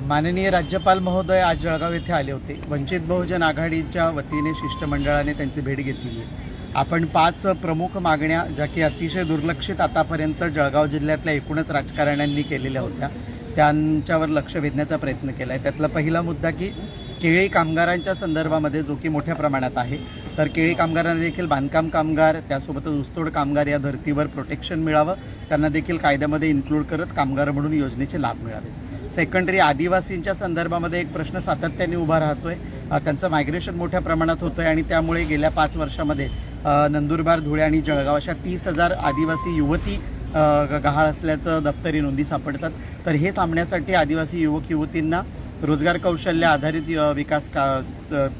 माननीय राज्यपाल महोदय आज जळगाव येथे आले होते. वंचित बहुजन आघाडीच्या वतीने शिष्टमंडळाने त्यांची भेट घेतली. आहे आपण पाच प्रमुख मागण्या ज्या की अतिशय दुर्लक्षित आतापर्यंत जळगाव जिल्ह्यातल्या एकूणच राजकारण्यांनी केलेल्या होत्या त्यांच्यावर लक्ष वेधण्याचा प्रयत्न केला आहे त्यातला पहिला मुद्दा की केळी कामगारांच्या संदर्भामध्ये जो की मोठ्या प्रमाणात आहे तर केळी कामगारांना देखील बांधकाम कामगार त्यासोबतच ऊसतोड कामगार या धर्तीवर प्रोटेक्शन मिळावं त्यांना देखील कायद्यामध्ये इन्क्लूड करत कामगार म्हणून योजनेचे लाभ मिळावे सेकंडरी आदिवासींच्या संदर्भामध्ये एक प्रश्न सातत्याने उभा राहतोय. त्यांचं मायग्रेशन मोठ्या प्रमाणात होतंय आणि त्यामुळे गेल्या पाच वर्षामध्ये नंदुरबार धुळे आणि जळगाव अशा तीस हजार आदिवासी युवती गहाळ असल्याचं दफ्तरी नोंदी सापडतात. तर हे थांबण्यासाठी आदिवासी युवक युवतींना रोजगार कौशल्य आधारित विकास का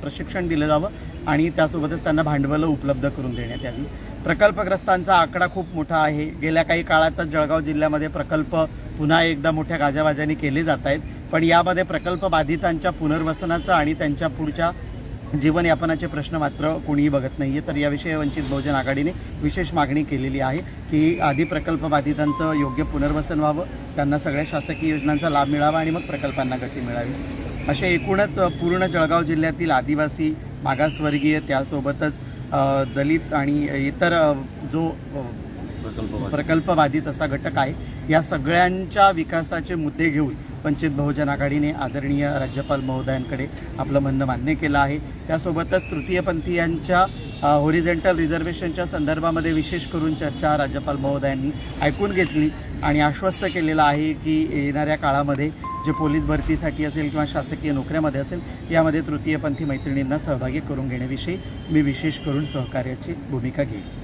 प्रशिक्षण दिलं जावं आणि त्यासोबतच त्यांना भांडवलं उपलब्ध करून देण्यात यावी. प्रकल्पग्रस्तांचा आकडा खूप मोठा आहे. गेल्या काही काळातच जळगाव जिल्ह्यामध्ये प्रकल्प पुन्हा एकदा मोठ्या गाजावाजाने केले जात आहेत. पण यामध्ये प्रकल्प बाधितांच्या पुनर्वसनाचं आणि त्यांच्या पुढच्या जीवनयापनाचे प्रश्न मात्र कोणीही बघत नाहीये. तर याविषयी वंचित बहुजन आघाडीने विशेष मागणी केलेली आहे की आधी प्रकल्प बाधितांचं योग्य पुनर्वसन व्हावं त्यांना सगळ्या शासकीय योजनांचा लाभ मिळावा आणि मग प्रकल्पांना गती मिळावी. असे एकूणच पूर्ण जळगाव जिल्ह्यातील आदिवासी मागासवर्गीय त्यासोबतच दलित आणि इतर जो प्रकल्प बाधित असा घटक आहे. या सगळ्यांच्या विकासाचे मुद्दे घेऊन वंचित बहुजन आघाडीने आदरणीय राज्यपाल महोदयांकडे आपलं म्हणणं मान्य केलं आहे. त्यासोबतच तृतीयपंथीयांच्या होरिझेंटल रिझर्वेशनच्या संदर्भामध्ये विशेष करून चर्चा राज्यपाल महोदयांनी ऐकून घेतली आणि आश्वस्त केलेलं आहे की येणाऱ्या काळामध्ये जे पोलीस भरतीसाठी असेल किंवा शासकीय नोकऱ्यामध्ये असेल यामध्ये तृतीयपंथी मैत्रिणींना सहभागी करून घेण्याविषयी मी विशेष करून सहकार्याची भूमिका घेईन.